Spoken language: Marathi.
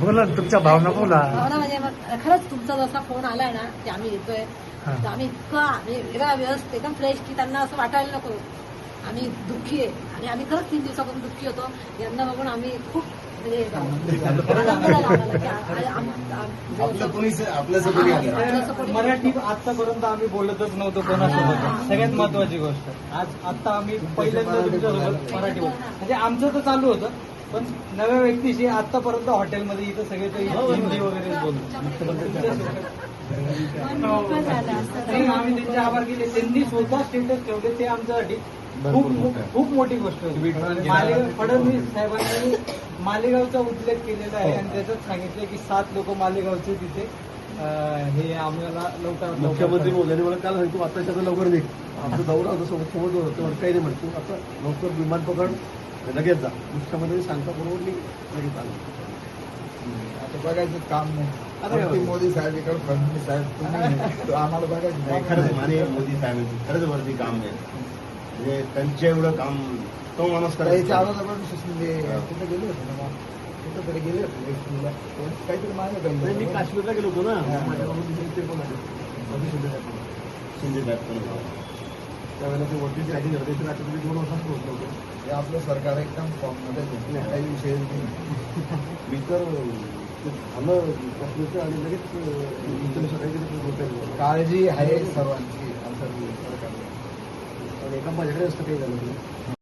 बोला तुमच्या भावना बोला. भावना म्हणजे मग खरंच तुमचा जसा फोन आलाय ना की आम्ही येतोय हा. तर आम्ही इतका म्हणजे वेगळा व्यवस्थित एकदम फ्रेश की त्यांना असं वाटायला नको. आम्ही दुःखी आहे. आणि आम्ही खरंच तीन दिवसापासून दुःखी होतो. यांना बघून आम्ही खूप म्हणजे आनंद झाला आम्हाला की आ- आम- आम- आपलं आपलं मराठी आतापर्यंत आम्ही बोलतच नव्हतो कोणासोबत. सगळ्यात महत्वाची गोष्ट. आज आता आम्ही पहिल्यांदा तुमच्यासोबत मराठी बोल म्हणजे आमचं तर चालू होतं पण नव्या व्यक्तीशी आतापर्यंत हॉटेलमध्ये इथं सगळे ते हिंदी वगैरे बोलतो. आम्ही त्यांचे आभार केले. त्यांनी स्वतः स्टेटस ठेवले. ते आमच्यासाठी खूप खूप मोठी गोष्ट होती. मालेगाव फडणवीस साहेबांनी मालेगावचा उल्लेख केलेला आहे आणि त्याच्यात सांगितलं की सात लोक मालेगावचे तिथे हे आम्हाला लवकर मुख्यमंत्री बोलल्याने मला काल सांगतो आता त्याचं लवकर निघ. आमचं दौरा होतं सोबत सोबत होतं. काही नाही म्हणतो. आता लवकर विमान पकड लगेच जा. मुख्यमंत्री सांगता बरोबर मी लगेच आलो. आता बघायचं काम नाही. ते मोदी साहेब इकडे फडणवीस साहेब तुम्ही तो आम्हाला बघायचं नाही. खरंच माने मोदी साहेबांचं खरंच वरती काम आहे. म्हणजे त्यांच्या एवढं काम तो माणूस त्याच्या करायचा अगोदर शिंदे कुठे गेले होते ना मग? कुठं तरी गेले होते. काहीतरी मागे मी काश्मीरला गेलो होतो ना. हा. दुसरे ते पण शिंदे साहेब पण. त्यावेळेला ते वरतीची राजी करते तर आता तुम्ही दोन वर्षात पोहोचलो होतो. हे आपलं सरकार एकदम फॉर्ममध्ये आहे. काही विषय मी तर झालं काश्मीरचं आणि लगेच अं, सकाळी काळजी आहे सर्वांची आमच्या सरकारला आणि एका माझ्याकडे असतं काही झालं